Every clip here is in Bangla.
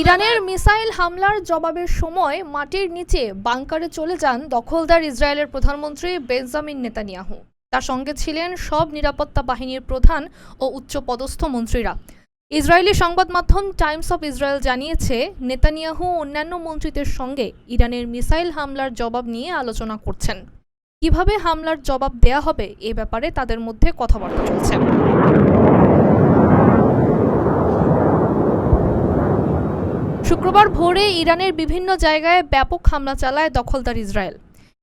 ইরানের মিসাইল হামলার জবাবের সময় মাটির নিচে বাংকারে চলে যান দখলদার ইসরায়েলের প্রধানমন্ত্রী বেঞ্জামিন নেতানিয়াহু। তার সঙ্গে ছিলেন সব নিরাপত্তা বাহিনীর প্রধান ও উচ্চপদস্থ মন্ত্রীরা। ইসরায়েলি সংবাদ মাধ্যম টাইমস অফ ইসরায়েল জানিয়েছে নেতানিয়াহু অন্যান্য মন্ত্রীদের সঙ্গে ইরানের মিসাইল হামলার জবাব নিয়ে আলোচনা করছেন। কীভাবে হামলার জবাব দেয়া হবে এ ব্যাপারে তাদের মধ্যে কথাবার্তা চলছে। শুক্রবার ভোরে ইরানের বিভিন্ন জায়গায় ব্যাপক হামলা চালায় দখলদার ইসরায়েল।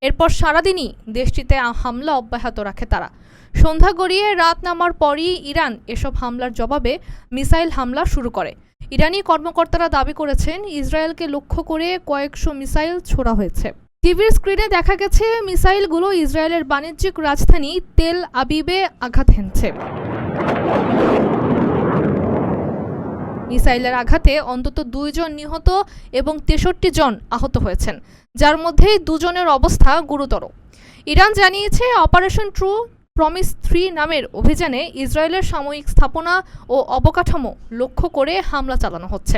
এরপর সারাদিনই দেশটিতে হামলা অব্যাহত রাখে তারা। সন্ধ্যা গড়িয়ে রাত নামার পরই ইরান এসব হামলার জবাবে মিসাইল হামলা শুরু করে। ইরানি কর্মকর্তারা দাবি করেছেন, ইসরায়েলকে লক্ষ্য করে কয়েকশো মিসাইল ছোড়া হয়েছে। টিভির স্ক্রিনে দেখা গেছে মিসাইলগুলো ইসরায়েলের বাণিজ্যিক রাজধানী তেল আবিবে আঘাত হেনছে। মিসাইলের আঘাতে অন্তত দুইজন নিহত এবং তেষট্টি জন আহত হয়েছেন, যার মধ্যে দুজনের অবস্থা গুরুতর। ইরান জানিয়েছে অপারেশন ট্রু প্রমিস থ্রি নামের অভিযানে ইসরায়েলের সাময়িক স্থাপনা ও অবকাঠামো লক্ষ্য করে হামলা চালানো হচ্ছে।